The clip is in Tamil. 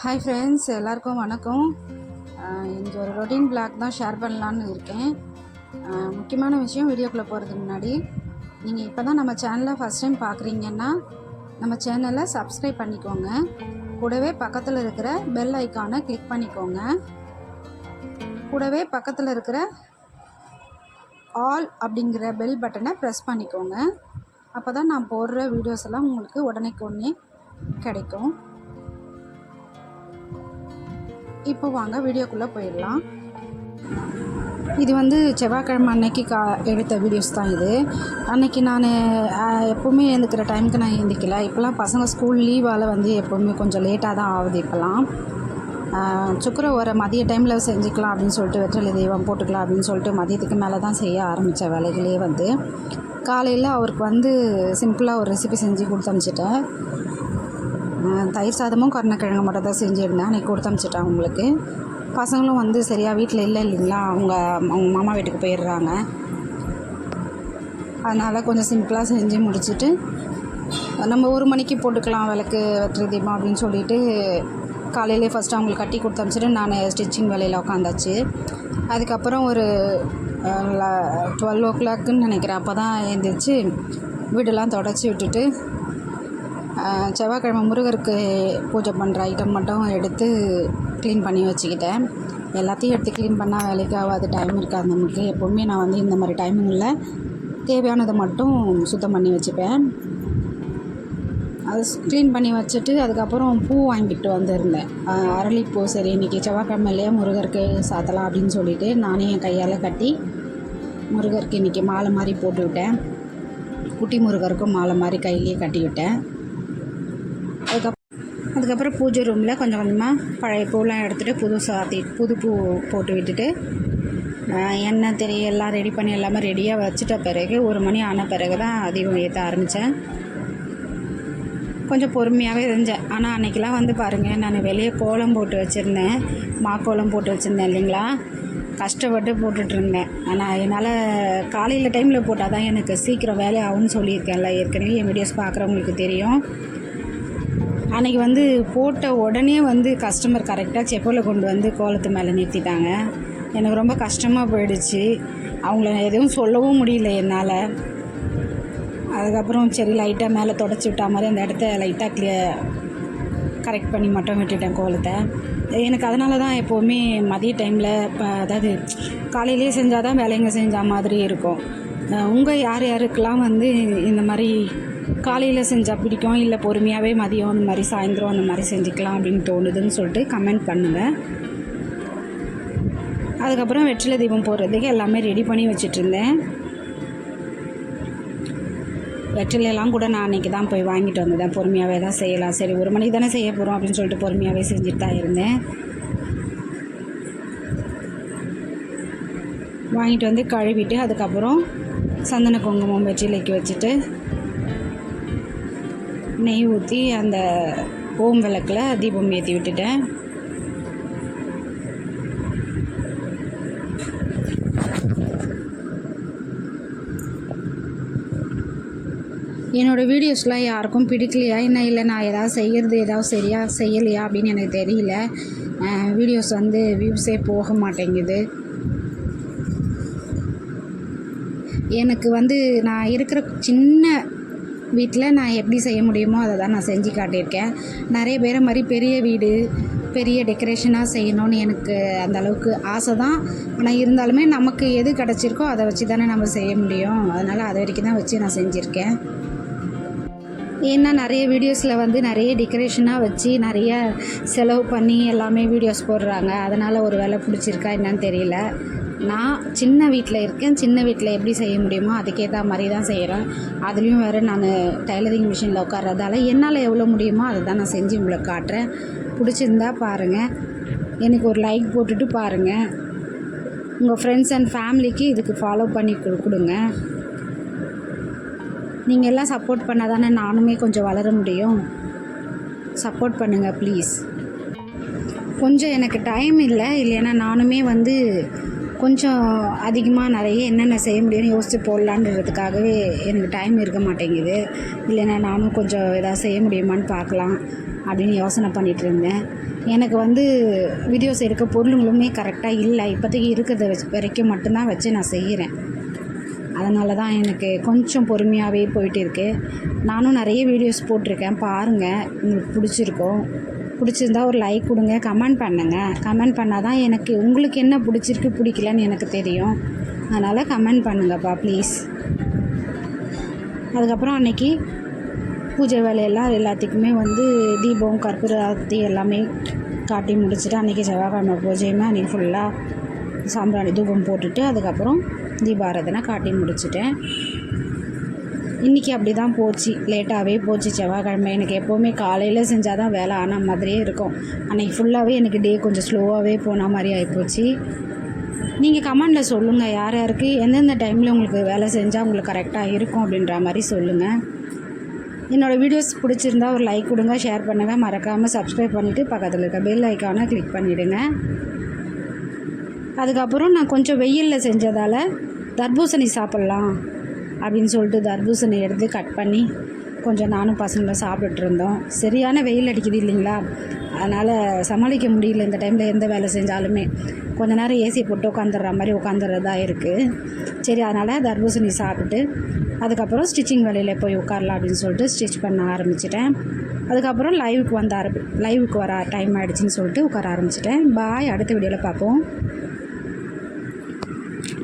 ஹாய் ஃப்ரெண்ட்ஸ் எல்லாருக்கும் வணக்கம். இன்றைக்கி ஒரு ரொட்டீன் பிளாக் தான் ஷேர் பண்ணலான்னு இருக்கேன். முக்கியமான விஷயம் வீடியோக்குள்ளே போகிறதுக்கு முன்னாடி நீங்கள் இப்போ தான் நம்ம சேனலை ஃபஸ்ட் டைம் பார்க்குறீங்கன்னா நம்ம சேனலை சப்ஸ்கிரைப் பண்ணிக்கோங்க. கூடவே பக்கத்தில் இருக்கிற பெல் ஐக்கானை கிளிக் பண்ணிக்கோங்க. கூடவே பக்கத்தில் இருக்கிற ஆல் அப்படிங்கிற பெல் பட்டனை ப்ரெஸ் பண்ணிக்கோங்க. அப்போ தான் நான் போடுற வீடியோஸ் எல்லாம் உங்களுக்கு உடனே கிடைக்கும். இப்போ வாங்க வீடியோக்குள்ளே போயிடலாம். இது வந்து செவ்வாய்க்கிழமை அன்னைக்கு கா எடுத்த வீடியோஸ் தான் இது. அன்னைக்கு நான் எப்போவுமே எழுந்துக்கிற டைமுக்கு நான் எழுந்திக்கல. இப்போலாம் பசங்க ஸ்கூல் லீவால் வந்து எப்போவுமே கொஞ்சம் லேட்டாக தான் ஆகுது இப்போலாம் சுக்கர ஒரு மதிய டைமில் செஞ்சுக்கலாம் அப்படின்னு சொல்லிட்டு வெற்றிலை தெய்வம் போட்டுக்கலாம் அப்படின்னு சொல்லிட்டு மதியத்துக்கு மேலே தான் செய்ய ஆரம்பித்த வேலைகளே வந்து. காலையில் அவருக்கு வந்து சிம்பிளாக ஒரு ரெசிபி செஞ்சு கொடுத்து அனுப்பிச்சிட்டேன். தயிர் சாதமும் கருணக்கிழங்கு மட்டும் தான் செஞ்சுருந்தேன் அன்றைக்கி கொடுத்து அனுப்பிச்சிட்டேன் அவங்களுக்கு பசங்களும் வந்து சரியாக வீட்டில் இல்லை இல்லைங்களா? அவங்க அவங்க மாமா வீட்டுக்கு போயிடுறாங்க. அதனால் கொஞ்சம் சிம்பிளாக செஞ்சு முடிச்சுட்டு நம்ம ஒரு மணிக்கு போட்டுக்கலாம் விளக்கு வெற்றி தீபம் அப்படின்னு சொல்லிட்டு காலையிலே ஃபஸ்ட்டு அவங்களுக்கு கட்டி கொடுத்து நான் ஸ்டிச்சிங் வேலையில் உட்காந்தாச்சு அதுக்கப்புறம் ஒரு டுவெல் ஓ கிளாக்குன்னு நினைக்கிறேன். அப்போ தான் எழுந்திரிச்சு வீடெல்லாம் தொடச்சி விட்டுட்டு செவ்வாய்க்கிழமை முருகருக்கு பூஜை பண்ணுற ஐட்டம் மட்டும் எடுத்து க்ளீன் பண்ணி வச்சுக்கிட்டேன். எல்லாத்தையும் எடுத்து க்ளீன் பண்ணால் வேலைக்கு ஆகாது டைம் இருக்காது நமக்கு எப்போவுமே நான் வந்து இந்த மாதிரி டைமிங்கில் தேவையானதை மட்டும் சுத்தம் பண்ணி வச்சுப்பேன். அது க்ளீன் பண்ணி வச்சுட்டு அதுக்கப்புறம் பூ வாங்கிட்டு வந்திருந்தேன். அரளிப்பூ சரி இன்றைக்கி செவ்வாய்க்கிழமை முருகருக்கு சாத்தலாம் அப்படின்னு சொல்லிட்டு நானே என் கையால் கட்டி முருகருக்கு இன்றைக்கி மாலை மாதிரி போட்டு விட்டேன். குட்டி முருகருக்கும் மாலை மாதிரி கையிலேயே கட்டி விட்டேன். அதுக்கப்புறம் பூஜை ரூமில் கொஞ்சம் கொஞ்சமாக பழைய பூலாம் எடுத்துகிட்டு புது சாத்தி புது பூ போட்டு விட்டுட்டு என்ன எண்ணெய் எல்லாம் ரெடி பண்ணி எல்லாமே ரெடியாக வச்சுட்ட பிறகு ஒரு மணி ஆன பிறகு தான் அதிகம் ஏற்ற ஆரம்பித்தேன் கொஞ்சம் பொறுமையாகவே இருந்துச்சேன் ஆனால் அன்றைக்கெலாம் வந்து பாருங்கள் நான் வெளியே கோலம் போட்டு வச்சுருந்தேன். மா கோலம் போட்டு வச்சுருந்தேன் இல்லைங்களா? கஷ்டப்பட்டு போட்டுட்ருந்தேன் ஆனால் என்னால் காலையில் டைமில் போட்டால் தான் எனக்கு சீக்கிரம் வேலை ஆகும்னு சொல்லியிருக்கேன்ல. ஏற்கனவே என் வீடியோஸ் பார்க்குறவங்களுக்கு தெரியும். அன்றைக்கி வந்து போட்ட உடனே வந்து கஸ்டமர் கரெக்டாக செப்பலில் கொண்டு வந்து கோலத்து மேலே நிறுத்திட்டாங்க. எனக்கு ரொம்ப கஷ்டமாக போயிடுச்சு. அவங்கள எதுவும் சொல்லவும் முடியல என்னால். அதுக்கப்புறம் சரி லைட்டாக மேலே தொடச்சி விட்டா மாதிரி அந்த இடத்த லைட்டாக கிளியர் கரெக்ட் பண்ணி மட்டும் விட்டுட்டேன் கோலத்தை. எனக்கு அதனால தான் எப்போவுமே மதிய டைமில் இப்போ அதாவது காலையிலேயே செஞ்சால் தான் வேலைங்க செஞ்ச மாதிரி இருக்கும். உங்கள் யார் யாருக்கெல்லாம் வந்து இந்த மாதிரி காலையில் செஞ்சால் பிடிக்கும் இல்லை பொறுமையாகவே மதியம் அந்த மாதிரி சாயந்தரம் அந்த மாதிரி செஞ்சுக்கலாம் அப்படின்னு தோணுதுன்னு சொல்லிட்டு கமெண்ட் பண்ணுங்கள் அதுக்கப்புறம் வெற்றிலை தீபம் போடுறதுக்கு எல்லாமே ரெடி பண்ணி வச்சிட்ருந்தேன். வெற்றிலையெல்லாம் கூட நான் அன்றைக்கி தான் போய் வாங்கிட்டு வந்தேன். பொறுமையாகவே தான் செய்யலாம். சரி ஒரு மணிக்கு தானே செய்ய போகிறோம் அப்படின்னு சொல்லிட்டு பொறுமையாகவே செஞ்சுட்டு தான் இருந்தேன். வாங்கிட்டு வந்து கழுவிட்டு அதுக்கப்புறம் சந்தன குங்குமம் வெற்றிலைக்கு வச்சுட்டு நெய் ஊற்றி அந்த ஓம் விளக்கில் தீபம் ஏற்றி விட்டுட்டேன். என்னோடய வீடியோஸ்லாம் யாருக்கும் பிடிக்கலையா? என்ன இல்லை நான் ஏதாவது செய்கிறது ஏதாவது சரியாக செய்யலையா அப்படின்னு எனக்கு தெரியல. வீடியோஸ் வந்து வியூஸே போக மாட்டேங்குது. எனக்கு வந்து நான் இருக்கிற சின்ன வீட்டில் நான் எப்படி செய்ய முடியுமோ அதை தான் நான் செஞ்சு காட்டியிருக்கேன். நிறைய பேரை மாதிரி பெரிய வீடு பெரிய டெக்கரேஷனாக செய்யணும்னு எனக்கு அந்த அளவுக்கு ஆசை தான். ஆனால் இருந்தாலுமே நமக்கு எது கிடச்சிருக்கோ அதை வச்சு தானே நம்ம செய்ய முடியும். அதனால் அது வரைக்கும் தான் வச்சு நான் செஞ்சுருக்கேன். ஏன்னா நிறைய வீடியோஸில் வந்து நிறைய டெக்கரேஷனாக வச்சு நிறைய செலவு பண்ணி எல்லாமே வீடியோஸ் போடுறாங்க. அதனால் ஒரு வேலை பிடிச்சிருக்கா என்னன்னு தெரியல. நான் சின்ன வீட்டில் இருக்கேன். சின்ன வீட்டில் எப்படி செய்ய முடியுமோ அதுக்கேற்ற மாதிரி தான் செய்கிறேன் அதுலேயும் வேறு நான் டைலரிங் மிஷினில் உட்கார்றதால என்னால் எவ்வளோ முடியுமோ அதை தான் நான் செஞ்சு உங்களுக்கு காட்டுறேன். பிடிச்சிருந்தா பாருங்கள் எனக்கு ஒரு லைக் போட்டுட்டு பாருங்கள் உங்கள் ஃப்ரெண்ட்ஸ் அண்ட் ஃபேமிலிக்கு இதுக்கு ஃபாலோ பண்ணி கொடு- கொடுங்க. நீங்கள் எல்லாம் சப்போர்ட் பண்ணால் தானே நானுமே கொஞ்சம் வளர முடியும். சப்போர்ட் பண்ணுங்கள் ப்ளீஸ் கொஞ்சம் எனக்கு டைம் இல்லை இல்லைன்னா நானுமே வந்து கொஞ்சம் அதிகமாக நிறைய என்னென்ன செய்ய முடியும்னு யோசித்து போடலான்றதுக்காகவே எனக்கு டைம் இருக்க மாட்டேங்குது. இல்லைன்னா நானும் கொஞ்சம் எதாவது செய்ய முடியுமான்னு பார்க்கலாம் அப்படின்னு யோசனை பண்ணிகிட்டு இருந்தேன். எனக்கு வந்து வீடியோஸ் எடுக்க பொருளுங்களுமே கரெக்டாக இல்லை. இப்போதைக்கு இருக்கிறத வச்சு வரைக்கும் மட்டும்தான் வச்சு நான் செய்கிறேன் அதனால தான் எனக்கு கொஞ்சம் பொறுமையாகவே போயிட்டு இருக்கு. நானும் நிறைய வீடியோஸ் போட்டிருக்கேன். பாருங்கள் உங்களுக்கு பிடிச்சிருக்கும் பிடிச்சிருந்தா ஒரு லைக் கொடுங்க. கமெண்ட் பண்ணுங்கள் கமெண்ட் பண்ணால் தான் எனக்கு உங்களுக்கு என்ன பிடிச்சிருக்கு பிடிக்கலன்னு எனக்கு தெரியும். அதனால் கமெண்ட் பண்ணுங்கப்பா ப்ளீஸ் அதுக்கப்புறம் அன்னைக்கு பூஜை வேலையெல்லாம் எல்லாத்துக்குமே வந்து தீபம் கற்பூர ஆரத்தி எல்லாமே காட்டி முடிச்சுட்டு அன்றைக்கி செவ்வாய்க்கிழமை பூஜையுமே அன்றைக்கி ஃபுல்லாக சாம்பிராணி தூபம் போட்டுட்டு அதுக்கப்புறம் தீபாரதனை காட்டி முடிச்சிட்டேன். இன்றைக்கி அப்படி தான் போச்சு லேட்டாகவே போச்சு. செவ்வாய்க்கிழமை எனக்கு எப்போவுமே காலையில் செஞ்சால் தான் வேலை ஆன மாதிரியே இருக்கும். அன்றைக்கி ஃபுல்லாகவே எனக்கு டே கொஞ்சம் ஸ்லோவாகவே போன மாதிரி ஆகிப்போச்சு நீங்கள் கமெண்டில் சொல்லுங்கள் யார் யாருக்கு எந்தெந்த டைமில் உங்களுக்கு வேலை செஞ்சால் உங்களுக்கு கரெக்டாக இருக்கும் அப்படின்ற மாதிரி சொல்லுங்கள் என்னோடய வீடியோஸ் பிடிச்சிருந்தா ஒரு லைக் கொடுங்க ஷேர் பண்ணுங்கள் மறக்காமல் சப்ஸ்கிரைப் பண்ணிவிட்டு பக்கத்தில் இருக்க பெல் ஐக்கானை கிளிக் பண்ணிவிடுங்க அதுக்கப்புறம் நான் கொஞ்சம் வெயிலில் செஞ்சதால் தர்பூசணி சாப்பிட்லாம் அப்படின்னு சொல்லிட்டு தர்பூசணி எடுத்து கட் பண்ணி கொஞ்சம் நானும் பசங்களும் சாப்பிட்டுட்டு இருந்தோம். சரியான வெயில் அடிக்குது இல்லைங்களா? அதனால் சமாளிக்க முடியல. இந்த டைமில் எந்த வேலை செஞ்சாலுமே கொஞ்ச நேரம் ஏசி போட்டு உட்காந்துடுற மாதிரி உட்காந்துறதா இருக்குது சரி அதனால் தர்பூசணி சாப்பிட்டு அதுக்கப்புறம் ஸ்டிச்சிங் வேலையில் போய் உட்காரலாம் அப்படின்னு சொல்லிட்டு ஸ்டிச் பண்ண ஆரம்பிச்சிட்டேன். அதுக்கப்புறம் லைவுக்கு வந்த ஆரம்பி லைவுக்கு வர டைம் ஆகிடுச்சின்னு சொல்லிட்டு உட்கார ஆரம்பிச்சிட்டேன். பாய் அடுத்த வீடியோவில் பார்ப்போம்.